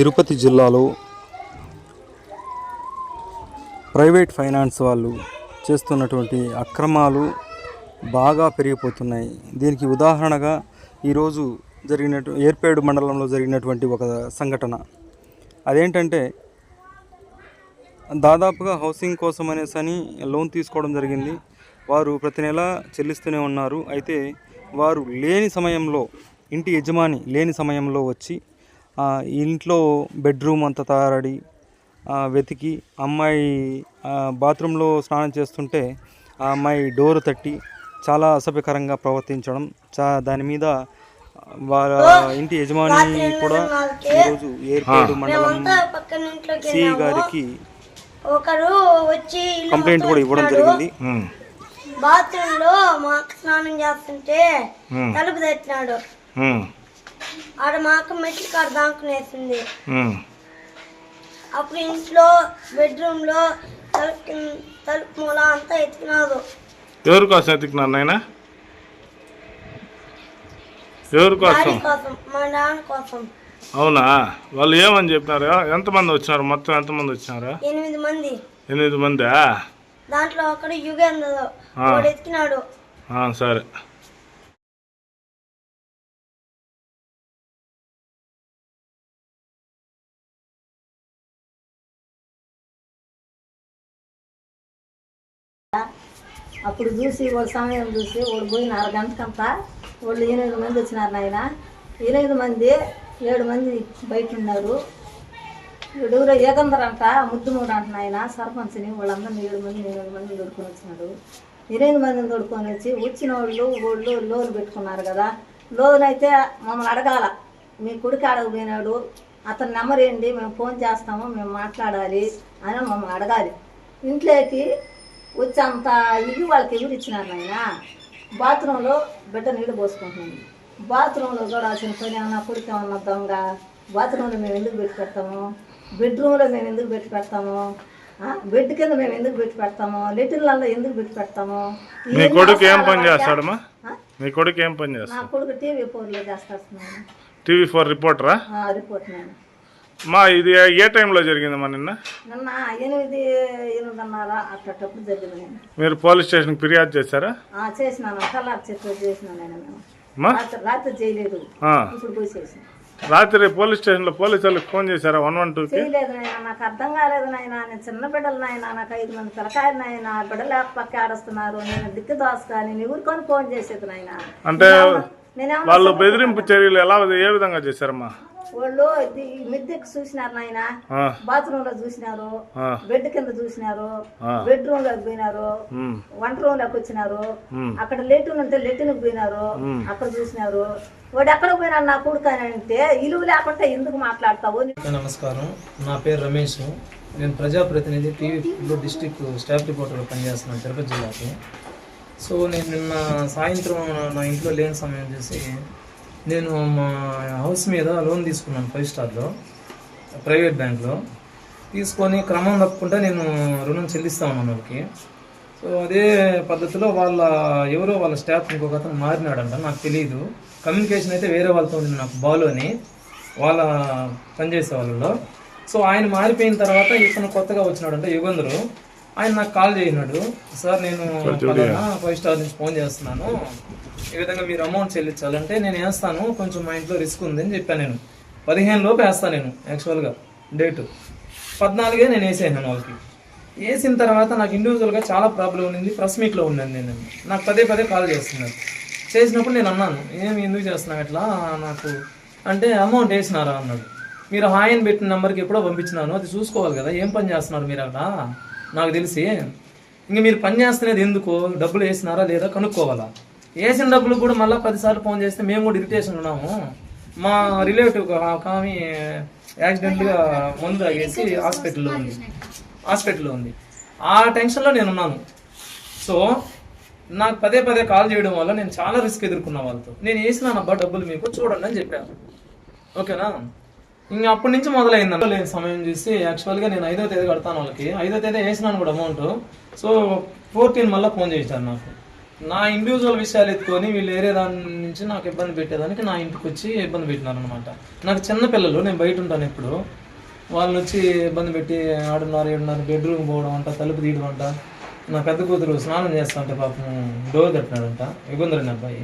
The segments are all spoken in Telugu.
తిరుపతి జిల్లాలో ప్రైవేట్ ఫైనాన్స్ వాళ్ళు చేస్తున్నటువంటి అక్రమాలు బాగా పెరిగిపోతున్నాయి. దీనికి ఉదాహరణగా ఈరోజు జరిగినట్టు ఏర్పేడు మండలంలో జరిగినటువంటి ఒక సంఘటన. అదేంటంటే దాదాపుగా హౌసింగ్ కోసం అనేసి అని లోన్ తీసుకోవడం జరిగింది. వారు ప్రతి నెల చెల్లిస్తూనే ఉన్నారు. అయితే వారు లేని సమయంలో ఇంటి యజమాని లేని సమయంలో వచ్చి ఇంట్లో బెడ్రూమ్ అంతా తయారడి ఆ, వెతికి అమ్మాయి బాత్రూంలో స్నానం చేస్తుంటే ఆ అమ్మాయి డోర్ తట్టి చాలా అసభ్యకరంగా ప్రవర్తించడం చా దాని మీద వాళ్ళ ఇంటి యజమాని కూడా ఈరోజు ఏర్పేడు మండలం సి గారికి ఒకరు వచ్చి కంప్లైంట్ కూడా ఇవ్వడం జరిగింది. బాత్రూమ్లో మా స్నానం చేస్తుంటే తలుపు తెచ్చినాడు ఆడ మా అక్క మెట్ల కాడ దాంకునేసింది అప్పుడు ఇంట్లో బెడ్రూమ్లో తలుపు తలుపు మూల అంతా ఎత్తికినాడు ఎవరి కోసం ఎత్తుకున్నారు నాయన? ఎవరి కోసం? మా నాన్న కోసం. అవునా? వాళ్ళు ఏమని చెప్పినారు? ఎంతమంది వచ్చినారు? మొత్తం ఎంతమంది వచ్చినారు? ఎనిమిది మంది. ఎనిమిది మందా? దాంట్లో ఒకడు యుగేంద్ర ఆ, సరే. అప్పుడు చూసి వాళ్ళ సమయం చూసి వాళ్ళు పోయిన అరగంటకంతా వాళ్ళు ఎనిమిది మంది వచ్చినారు నాయన. ఎనిమిది మంది ఏడు మంది బయట ఉన్నారు ఎవరో ఏకందర్ అంట ముద్దుమూడు అంట నాయన సర్పంచ్ని వాళ్ళందరినీ ఏడు మంది ఎనిమిది మంది దొడుకొని వచ్చినాడు. ఎనిమిది మందిని దొడుకొని వచ్చి వచ్చిన వాళ్ళు వాళ్ళు లోన్ పెట్టుకున్నారు కదా. లోన్ అయితే మమ్మల్ని అడగాల. మీ కొడుకు అడగపోయినాడు అతని నెంబర్ ఏంటి? మేము ఫోన్ చేస్తాము మేము మాట్లాడాలి అని మమ్మల్ని అడగాలి. ఇంట్లోకి వచ్చి అంత ఇది వాళ్ళకి ఎవరు ఇచ్చినారు నాయన? బాత్రూంలో బిడ్డ నీళ్ళు పోసుకుంటుంది. బాత్రూంలో చూడాల్సిన పని ఏమన్నా కొడుకు ఏమన్నా దొంగ బాత్రూంలో మేము ఎందుకు పెట్టి పెడతాము? బెడ్రూమ్లో మేము ఎందుకు పెట్టి పెడతాము? బెడ్ కింద మేము ఎందుకు పెట్టి పెడతాము? లెటిన్లలో ఎందుకు పెట్టి పెడతాము? మీ కొడుకు ఏం పని? చేస్తాడమ్మా? మీ కొడుకు ఏం పని నా చేస్తాడు? కొడుకు టీవీ ఫోర్లో చేస్తాను టీవీ ఫోర్ రిపోర్టరా? రిపోర్ట్ నేను. మా ఇది ఏ టైంలో జరిగిందమ్మా నిన్న? నిన్న ఎనిమిది ఎనిమిదిన్నర అట్టప్పుడు జరిగింది. నేను మీరు పోలీస్ స్టేషన్కి ఫిర్యాదు చేశారా? చేసినాను. చెట్లు చేసినాను రాత్రి చేయలేదు. ఆ. ఇప్పుడు పోయి చేసిన. రాత్రి పోలీస్ స్టేషన్లో పోలీసు వాళ్ళకి ఫోన్ చేశారా వన్ వన్ టూకి? చేయలేదు నాయన నాకు అర్థం కాలేదు నాయన. నేను చిన్న బిడ్డలు నాయన. నాకు ఐదు మంది పిల్లకాయలు నాయన. బిడ్డలు పక్క ఆడస్తున్నారు. నేను దిక్కు దోసగా. నేను ఎవరికొని ఫోన్ చేసేది నాయన. అంటే వాళ్ళు బెదిరింపు చర్యలు ఎలా ఏ విధంగా చేశారమ్మా? వాళ్ళు ఇది మిద్దెకి చూసినారు నాయన. బాత్రూమ్లో చూసినారు. బెడ్ కింద చూసినారు. బెడ్రూమ్లోకి పోయినారు. వంట రూమ్లోకి వచ్చినారు. అక్కడ లెట్రిన్ ఉంటే లెట్రిన్ పోయినారు. అక్కడ చూసినారు. వాడు ఎక్కడ పోయినాడు నా కొడుకు అని అంటే ఇలువ లేకుండా ఎందుకు మాట్లాడతావు? నమస్కారం. నా పేరు రమేష్. నేను ప్రజాప్రతినిధి టీవీలో డిస్టిక్ స్టాఫ్ రిపోర్టర్గా పనిచేస్తున్నాను తిరుపతి జిల్లాకి. సో నేను నిన్న సాయంత్రం నా ఇంట్లో లేని సమయం చేసి నేను మా హౌస్ మీద లోన్ తీసుకున్నాను ఫైవ్ స్టార్లో ప్రైవేట్ బ్యాంక్లో. తీసుకొని క్రమం తప్పకుండా నేను రుణం చెల్లిస్తా ఉన్నాను వాళ్ళకి. సో అదే పద్ధతిలో వాళ్ళ ఎవరో వాళ్ళ స్టాఫ్ ఇంకొక అతను మారినాడంట నాకు తెలియదు కమ్యూనికేషన్ అయితే వేరే వాళ్ళతో ఉంది నాకు బాలోని అని వాళ్ళ పనిచేసే వాళ్ళలో. సో ఆయన మారిపోయిన తర్వాత ఇతను కొత్తగా వచ్చినాడంట యుగంధరు ఆయన నాకు కాల్ చేసినాడు సార్ నేను ఫైవ్ స్టార్ నుంచి ఫోన్ చేస్తున్నాను. ఈ విధంగా మీరు అమౌంట్ చెల్లించాలంటే నేను వేస్తాను. కొంచెం మా ఇంట్లో రిస్క్ ఉందని చెప్పాను నేను. పదిహేను లోపు వేస్తాను నేను యాక్చువల్గా డేటు. పద్నాలుగే నేను వేసేసాను వాళ్ళకి. వేసిన తర్వాత నాకు ఇండివిజువల్గా చాలా ప్రాబ్లం ఉంది ప్రెస్ మీట్లో ఉన్నాను నేను. నాకు పదే పదే కాల్ చేస్తున్నారు. చేసినప్పుడు నేను అన్నాను ఏమి ఎందుకు చేస్తున్నావు ఇట్లా? నాకు అంటే అమౌంట్ వేసినారా? అన్నాడు. మీరు హాయ్ అని పెట్టిన నెంబర్కి ఎప్పుడో పంపించినాను. అది చూసుకోవాలి కదా. ఏం పని చేస్తున్నారు మీరు అక్కడ? నాకు తెలిసి ఇంక మీరు పని చేస్తున్నది ఎందుకు? డబ్బులు వేసినారా లేదా కనుక్కోవాలా? వేసిన డబ్బులు కూడా మళ్ళీ పదిసార్లు ఫోన్ చేస్తే మేము కూడా ఇరిటేషన్ ఉన్నాము. మా రిలేటివ్ ఒక ఆమె యాక్సిడెంట్గా మందు తాగేసి హాస్పిటల్లో ఉంది. హాస్పిటల్లో ఉంది. ఆ టెన్షన్లో నేను ఉన్నాను. సో నాకు పదే పదే కాల్ చేయడం వల్ల నేను చాలా రిస్క్ ఎదుర్కొన్న వాళ్ళతో. నేను వేసినానబ్బా డబ్బులు మీకు చూడండి అని చెప్పాను. ఓకేనా? ఇంకా అప్పటి నుంచి మొదలైంది లేని సమయం చూసి యాక్చువల్గా నేను ఐదో తేదీ కడతాను వాళ్ళకి. ఐదో తేదీ వేసినాను కూడా అమౌంట్ సో ఫోర్టీన్ మళ్ళీ ఫోన్ చేశారు నాకు. నా ఇండివిజువల్ విషయాలు ఎత్తుకొని వీళ్ళు వేరే దాని నుంచి నాకు ఇబ్బంది పెట్టేదానికి నా ఇంటికి వచ్చి ఇబ్బంది పెట్టినారు అనమాట నాకు చిన్న పిల్లలు నేను బయట ఉంటాను ఇప్పుడు వాళ్ళు వచ్చి ఇబ్బంది పెట్టి ఆడున్నారు ఏడున్నారు బెడ్రూమ్ పోవడం అంట తలుపు తీయడం అంట. నా పెద్ద కూతురు స్నానం చేస్తా అంటే పాపం డోర్ తట్టినాడంట. ఇబ్బంది అబ్బాయి.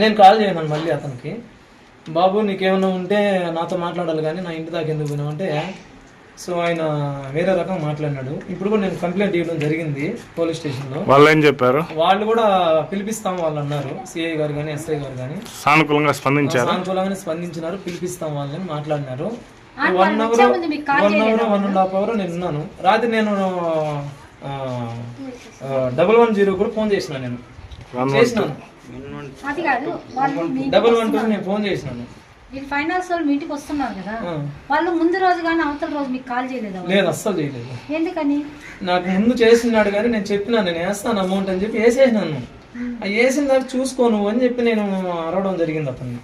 నేను కాల్ చేయను మళ్ళీ అతనికి. బాబు నీకేమైనా ఉంటే నాతో మాట్లాడాలి కానీ నా ఇంటి దాకా ఎందుకు పోయినావు? అంటే సో ఆయన వేరే రకం మాట్లాడినాడు. ఇప్పుడు కూడా నేను కంప్లైంట్ ఇవ్వడం జరిగింది పోలీస్ స్టేషన్లో. వాళ్ళు ఏం చెప్పారు? వాళ్ళు కూడా పిలిపిస్తాం వాళ్ళు అన్నారు. సిఐ గారు కానీ ఎస్ఐ గారు కానీ సానుకూలంగా స్పందించారు? సానుకూలంగానే స్పందించినారు పిలిపిస్తాం వాళ్ళని మాట్లాడినారు. One hour one hour one and half hour నేను ఉన్నాను. రాత్రి నేను డబల్ వన్ జీరో కూడా ఫోన్ చేసిన నేను. చేసినాను. అది కాదు డబల్ వన్ టూ నేను ఫోన్ చేసినాను. వీళ్ళు ఫైనాన్స్ వాళ్ళు మీ ఇంటికి వస్తున్నారు కదా. వాళ్ళు ముందు రోజు కానీ అవతల రోజు మీకు కాల్ చేయలేదా? లేదు అస్సలు చేయలేదు. ఎందుకని? నాకు ముందు చేసినాడు కానీ నేను చెప్పినా నేను వేస్తాను అమౌంట్ అని చెప్పి వేసేసినాను. వేసిన దాకా చూసుకో నువ్వు అని చెప్పి నేను అరవడం జరిగింది అతన్ని.